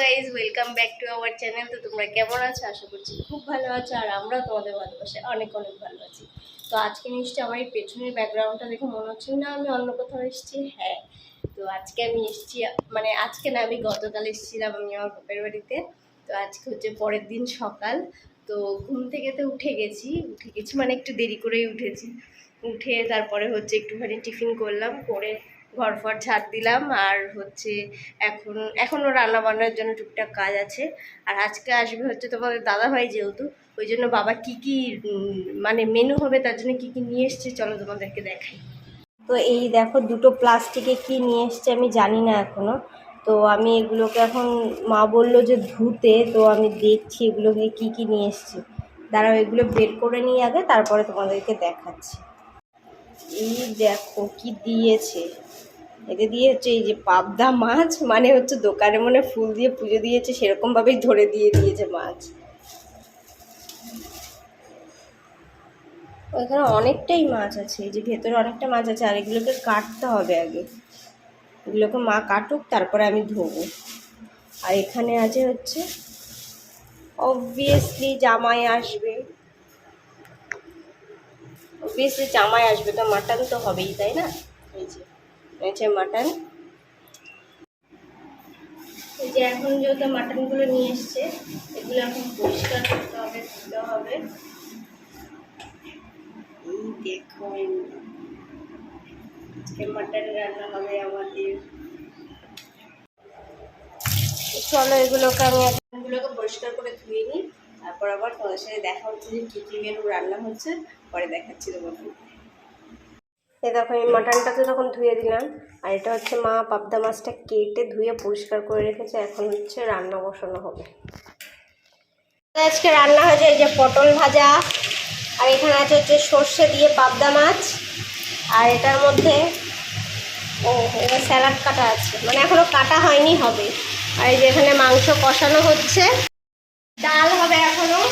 Guys welcome back to our channel তো তোমরা কেমন আছো? আশা করছি খুব ভালো আছো, আর আমরা তোমাদের ভালোবাসে অনেক অনেক ভালো আছি। তো আজকে নিশ্চয়ই আমার এই পেছনের ব্যাকগ্রাউন্ডটা দেখে মনে হচ্ছে না আমি অন্য কোথাও এসেছি। হ্যাঁ তো আজকে আমি এসেছি মানে আজকে না, আমি গতকাল এসেছিলাম আমি আমার বাপের বাড়িতে। তো আজকে হচ্ছে পরের দিন সকাল। তো ঘুম থেকে তো উঠে গেছি উঠে গেছি মানে একটু দেরি করেই উঠেছি। উঠে তারপরে হচ্ছে একটুখানি টিফিন করলাম, করে ঘর ফর ঝাড় দিলাম আর হচ্ছে এখন এখনও রান্না বান্নার জন্য টুকটাক কাজ আছে। আর আজকে আসবে হচ্ছে তোমাদের দাদাভাই যেহেতু, ওই জন্য বাবা কী কী মানে মেনু হবে তার জন্য কী কী নিয়ে এসছে চলো তোমাদেরকে দেখাই। তো এই দেখো দুটো প্লাস্টিকে কি নিয়ে এসছে আমি জানি না এখনও তো আমি এগুলোকে এখন, মা বলল যে ধুতে, তো আমি দেখছি এগুলোকে কি কি নিয়ে এসছে। দাঁড়াও এগুলো বের করে নিয়ে আগে, তারপরে তোমাদেরকে দেখাচ্ছি। এই দেখো কি দিয়েছে। এতে দিয়ে হচ্ছে এই যে পাবদা মাছ মানে হচ্ছে দোকানে মনে ফুল দিয়ে পুজো দিয়েছে সেরকমভাবেই ধরে দিয়ে দিয়েছে মাছ। ওইখানে অনেকটাই মাছ আছে, এই যে ভেতরে অনেকটা মাছ আছে, আর এগুলোকে কাটতে হবে আগে। এগুলোকে মা কাটুক, তারপরে আমি ধোবো। আর এখানে আছে হচ্ছে অবভিয়াসলি জামাই আসবে। অবভিয়াসলি জামাই আসবে তো মাটন তো হবেই, তাই না? এই যে হয়েছে মাটন। এই যে এখন যেহেতু মাটনগুলো নিয়ে এসছে, এগুলো এখন পরিষ্কার করতে হবে, ধুতে হবে। দেখো, আজকে মাটন রান্না হবে আমাদের। চলো এগুলোকে আমি এগুলোকে পরিষ্কার করে ধুয়ে নিই, তারপর আবার তোমাদের সাথে দেখা হচ্ছে যে কী কী মেনু রান্না হচ্ছে। পরে দেখাচ্ছি তোমাদের এই দেখো, এই মাটনটা তো তখন ধুয়ে দিলাম, আর এটা হচ্ছে মা পাবদা মাছটা কেটে ধুয়ে পরিষ্কার করে রেখেছে, এখন হচ্ছে রান্না বসানো হবে। আজকে রান্না হয়েছে এই যে পটল ভাজা, আর এখানে আছে হচ্ছে সর্ষে দিয়ে পাবদা মাছ, আর এটার মধ্যে, ও, এবার স্যালাড কাটা আছে। মানে এখনও কাটা হয়নি, হবে। আর এই যে এখানে মাংস কষানো হচ্ছে। ডাল হবে এখনও।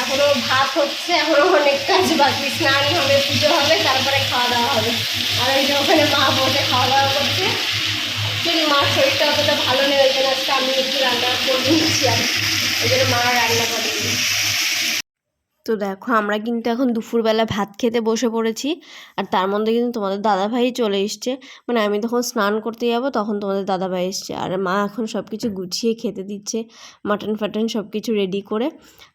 এখনও ভাত হচ্ছে, এখনও অনেক কাজ বাকি, স্নান হবে, পুজো হবে, তারপরে খাওয়া দাওয়া হবে। আর ওই যে ওখানে মা বসে খাওয়া দাওয়া করছে। মার শরীরটা অতটা ভালো নেই, ওই জন্য আজকে আমি একটু রান্না করে দিচ্ছি আর ওই জন্য মা তো দেখো, আমরা কিন্তু এখন দুপুরবেলা ভাত খেতে বসে পড়েছি। আর তার মধ্যে কিন্তু তোমাদের দাদাভাই চলে এসছে। মানে আমি তখন স্নান করতে যাব, তখন তোমাদের দাদাভাই এসছে। আর মা এখন সব কিছু গুছিয়ে খেতে দিচ্ছে মাটন ফাটন সব কিছু রেডি করে।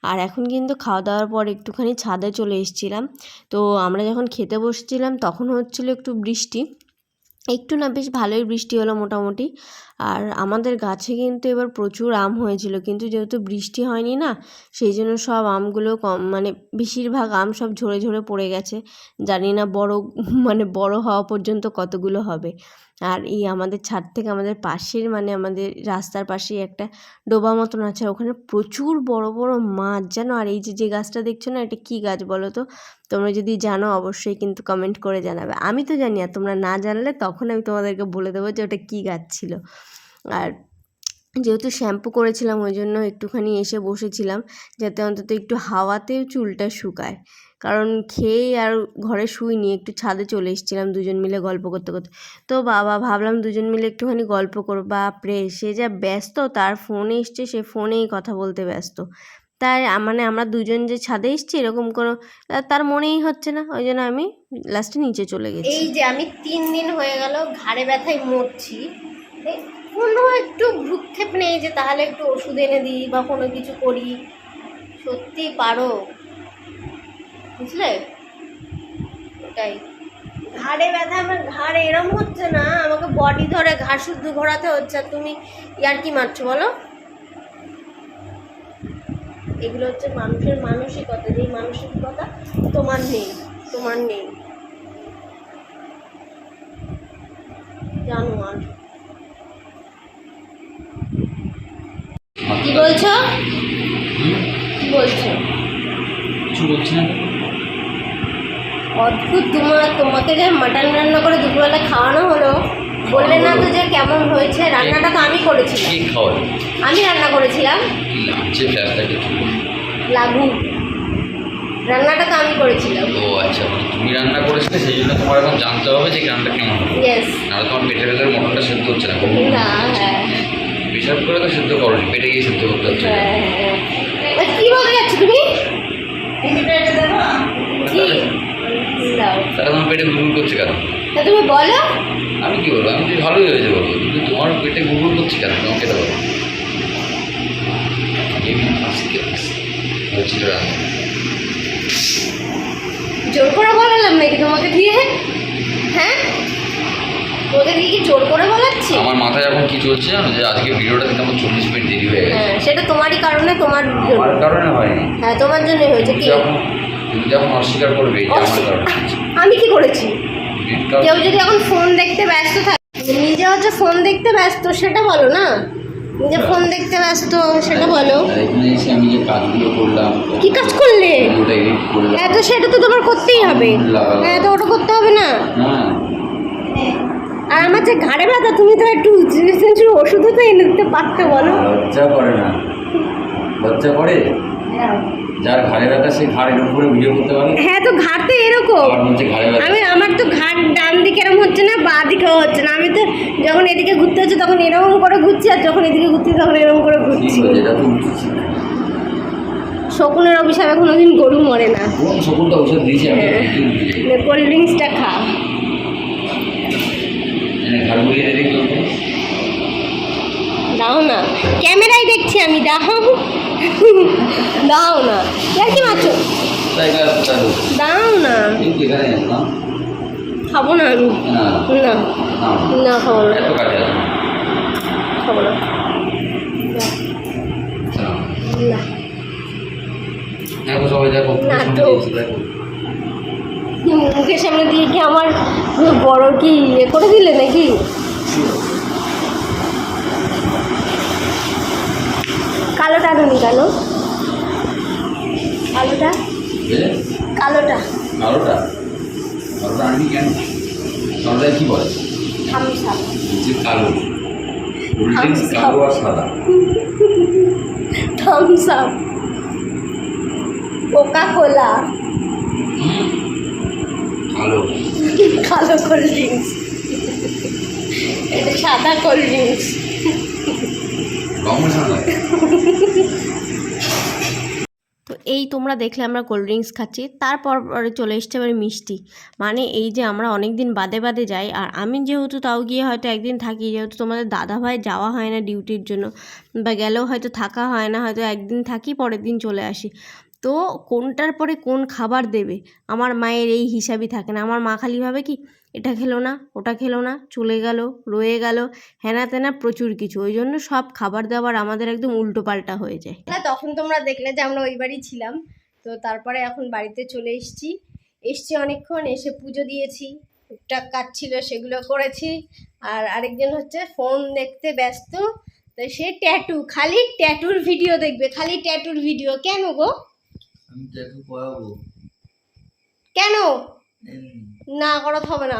আর এখন কিন্তু খাওয়া দাওয়ার পর একটুখানি ছাদে চলে এসেছিলাম। তো আমরা যখন খেতে বসছিলাম, তখন হচ্ছিল একটু বৃষ্টি। একটু না বেশ ভালোই বৃষ্টি হলো মোটামুটি। আর আমাদের গাছে কিন্তু এবার প্রচুর আম হয়েছিল। কিন্তু যেহেতু বৃষ্টি হয়নি না, সেই জন্য সব আমগুলো কম মানে বেশিরভাগ আম সব ঝরে ঝরে পড়ে গেছে। জানি না বড় মানে বড় হওয়া পর্যন্ত কতগুলো হবে। আর এই আমাদের ছাদ থেকে আমাদের পাশের মানে আমাদের রাস্তার পাশেই একটা ডোবা মতন আছে। ওখানে প্রচুর বড় বড় মাছ জানো আর এই যে যে গাছটা দেখছ না, এটা কী গাছ বলো তো? তোমরা যদি জানো অবশ্যই কিন্তু কমেন্ট করে জানাবে। আমি তো জানি, আর তোমরা না জানলে তখন আমি তোমাদেরকে বলে দেবো যে ওটা কী গাছ ছিল। আর যেহেতু শ্যাম্পু করেছিলাম, ওই জন্য একটুখানি এসে বসেছিলাম যাতে অন্তত একটু হাওয়াতেও চুলটা শুকায়। কারণ খেয়ে আর ঘরে শুইনি, একটু ছাদে চলে এসেছিলাম দুজন মিলে গল্প করতে করতে। তো বাবা, ভাবলাম দুজন মিলে একটুখানি গল্প করব। বাপরে সে যা ব্যস্ত, তার ফোনে এসছে, সে ফোনেই কথা বলতে ব্যস্ত। তাই মানে আমরা দুজন যে ছাদে এসছি, এরকম কোনো তার মনেই হচ্ছে না। ওই জন্য আমি লাস্টে নিচে চলে গেছি। এই যে আমি তিন দিন হয়ে গেল ঘাড়ে ব্যথায় মরছি কোনো একটু ভ্রুক্ষেপ নেই যে তাহলে একটু ওষুধ এনে দিই বা কোনো কিছু করি। সত্যি পারো। বুঝলে? ওটাই। ঘাড়ে ব্যথা আমার ঘাড়ে, এরম হচ্ছে না। আমাকে বডি ধরে ঘাড় শুদ্ধ ঘোরাতে হচ্ছে। আর তুমি ইয়ার কি মারছো বলো? এগুলো হচ্ছে মানুষের মানসিকতা। যেই মানসিকতা তোমার নেই তোমার নেই। জানো আর। কি বলছো? কি? বলছো? কিছু বলছি না। অদ্ভুত তোমার তোমাকে যে মাটন রান্না করে দুপুরবেলা খাওয়ানো হলো বললে না তো যে কেমন হয়েছে? রান্নাটা তো আমি করেছিলাম। কি আমি রান্না করেছিলাম। লাগু রান্নাটা তো আমি করেছিলাম। ও আচ্ছা মানে তুমি রান্না করেছিলে সেই জন্য তোমার এখন জানতে হবে যে রান্নাটা কেমন হবে। নাহলে তোমার পেটের ভেতরে মটনটা সেদ্ধ হচ্ছে না। না হ্যাঁ। হিসাব করে তো সিদ্ধ করো পেটে গিয়ে সিদ্ধ করতে হচ্ছে। হ্যাঁ, হ্যাঁ। কি বলতে যাচ্ছ তুমি? তাহলে তোমার পেটে গুড়গুড় করছে কেন? তা তুমি বলো। আমি কি বলব? আমি তো ভালোই হয়েছে বলব কিন্তু তোমার পেটে গুড়গুড় করছে কেন? তোমাকে এটা বলো। জোর করে বলালাম নাকি তোমাকে দিয়ে। হ্যাঁ? তোকে কি জোর করে বলাচ্ছি? আমার মাথায় এখন কি চলছে জানো? যে আজকে ভিডিওটা দিতে আমার চল্লিশ মিনিট দেরি হয়ে গেছে। হ্যাঁ সেটা তোমারই কারণে তোমার আমার কারণে হয়নি। হ্যাঁ তোমার জন্যই হয়েছে কি? তুমি যখন অস্বীকার করবে আমার কারণে আমি কি করেছি? কেউ যদি এখন ফোন দেখতে ব্যস্ত থাকে নিজে হচ্ছে ফোন দেখতে ব্যস্ত সেটা বলো না? নিজে ফোন দেখতে ব্যস্ত সেটা বলো আমি যে কাজগুলো করলাম কি কাজ করলে? হ্যাঁ তো সেটা তো তোমার করতেই হবে। হ্যাঁ তো ওটা করতে হবে না। আর আমার যে ঘাড়ে ব্যথা তুমি তো একটু জিনিসের ওষুধও তো এনে দিতে পারতে বলো। লজ্জা করে না। লজ্জা করে? যার ঘাড়ে ব্যথা সে ঘাড়ের উপরে ভিডিও করতে পারে? হ্যাঁ তো ঘাড় তো এরকম আমি আমার তো ঘাট ডান দিকে এরকম হচ্ছে না বা দিকেও হচ্ছে না। আমি তো যখন এদিকে ঘুরতে হচ্ছে তখন এরকম করে ঘুরছি আর যখন এদিকে ঘুরছি তখন এরকম করে ঘুরছি। শকুনের অভিশাপে কোনোদিন গরু মরে না। কোন শকুনটা ওষুধ দিয়েছি? হ্যাঁ। কোল্ড ড্রিঙ্কসটা খা। দাও না। ক্যামেরায় দেখছি আমি দাও। দাও না। কি মাছ দাও না। খাব না আমি না। না। খাব না। খাব না। দেখো সবাই দেখো। দেখো। মুখের সামনে দিয়ে কি আমার বড় কি ইয়ে করে দিলে নাকি? কালোটা আনুনি কেন? কালোটা? কালোটা। কালোটা? কালোটা আনবি কেন? কালোটা কি বলে? যে কালো। কালো আর সাদা। থামসাপ কোকা কোলা কালো কালো কোল্ড ড্রিঙ্কস এটা সাদা কোল্ড ড্রিঙ্কস তো এই তোমরা দেখলে আমরা কোল্ড ড্রিঙ্কস খাচ্ছি তারপর পরে চলে এসছে এবার মিষ্টি। মানে এই যে আমরা অনেক দিন বাদে বাদে যাই আর আমি যেহেতু তাও গিয়ে হয়তো একদিন থাকি যেহেতু তোমাদের দাদা ভাই যাওয়া হয় না ডিউটির জন্য বা গেলেও হয়তো থাকা হয় না হয়তো একদিন থাকি পরের দিন চলে আসি। তো কোনটার পরে কোন খাবার দেবে? আমার মায়ের এই হিসাবই থাকে না। আমার মা খালি ভাবে কি, এটা খেলো না, ওটা খেলো না, চলে গেল, রয়ে গেল, হেনা তেনা প্রচুর কিছু। ওই জন্য সব খাবার দাবার আমাদের একদম উল্টো পাল্টা হয়ে যায়। হ্যাঁ তখন তোমরা দেখলে যে আমরা ওই বাড়ি ছিলাম। তো তারপরে এখন বাড়িতে চলে এসেছি। এসছি অনেকক্ষণ, এসে পুজো দিয়েছি, টুকটাক কাজ ছিল, সেগুলো করেছি। আর আরেকজন হচ্ছে ফোন দেখতে ব্যস্ত। তো সে ট্যাটু খালি ট্যাটুর ভিডিও দেখবে, খালি ট্যাটুর ভিডিও কেন গো? আমি ট্যাটু করাবো কেন? না করাতে হবে না।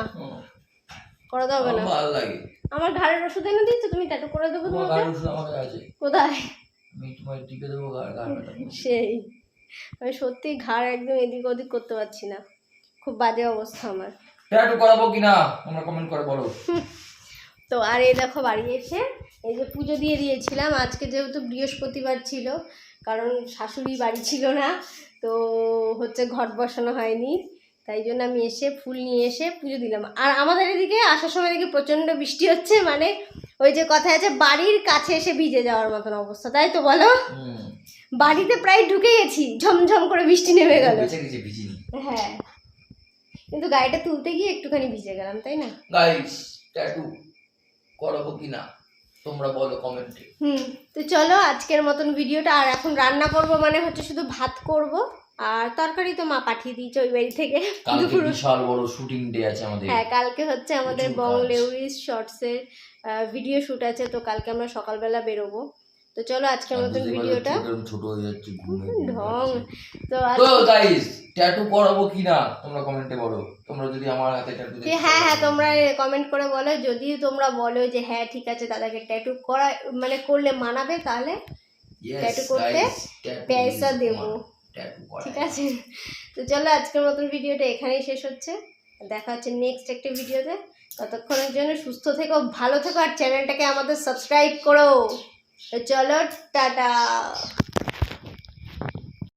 করাতে হবে না। ভালো লাগে। আমার ঘাড়ের ওষুধ এনে দিচ্ছ তুমি ট্যাটু করে দেবো তোমার গাড়ি ওষুধ আছে। কোথায়? আমি তোমার টিকে দেবো গাড়ি সেই। আমি সত্যি ঘাড় একদম এদিক ওদিক করতে পারছি না। খুব বাজে অবস্থা আমার। ট্যাটু করাবো কিনা? তোমরা কমেন্ট করে বলো। তো আর এই দেখো বাড়ি এসে এই যে পুজো দিয়ে দিয়েছিলাম। আজকে যেহেতু বৃহস্পতিবার ছিল কারণ শাশুড়ি বাড়ি ছিল না তো হচ্ছে ঘট বসানো হয়নি। তাই জন্য আমি এসে ফুল নিয়ে এসে পুজো দিলাম। আর আমাদের এদিকে আসার সময় দেখি প্রচণ্ড বৃষ্টি হচ্ছে মানে ওই যে কথা আছে বাড়ির কাছে এসে ভিজে যাওয়ার মতন অবস্থা তাই তো বলো? বাড়িতে প্রায় ঢুকে গেছি ঝমঝম করে বৃষ্টি নেমে গেল। হ্যাঁ। কিন্তু গাড়িটা তুলতে গিয়ে একটুখানি ভিজে গেলাম তাই না? গাইস ট্যাটু করাবো কিনা তোমরা বলো কমেন্টে হুম তো চলো আজকের মতন ভিডিওটা আর এখন রান্না করব মানে হচ্ছে শুধু ভাত করব আর তরকারি তো মা পাঠিয়ে দিয়েছে ওই বাড়ি থেকে। কালকে বিশাল বড় শুটিং ডে আছে আমাদের। হ্যাঁ কালকে হচ্ছে আমাদের বং। লেউরিস শর্টসের ভিডিও শুট আছে তো কালকে আমরা সকালবেলা বেরোবো। তো চলো আজকের মতন ভিডিওটা ছোট হয়ে যাচ্ছে ঢং। তো তো গাইস ট্যাটু করাবো কিনা? তোমরা কমেন্টে বলো। তোমরা যদি আমার হাতে ট্যাটু হ্যাঁ হ্যাঁ তোমরা কমেন্ট করে বলো। যদি তোমরা বলো যে হ্যাঁ ঠিক আছে দাদাকে ট্যাটু করা মানে করলে মানাবে তাহলে ট্যাটু করতে পয়সা দেবো। ঠিক আছে? তো চলো আজকের মতন ভিডিওটা এখানেই শেষ হচ্ছে। দেখা হচ্ছে নেক্সট একটা ভিডিওতে। ততক্ষণের জন্য সুস্থ থেকো ভালো থেকো আর চ্যানেলটাকে আমাদের সাবস্ক্রাইব করো। তো চলো টাটা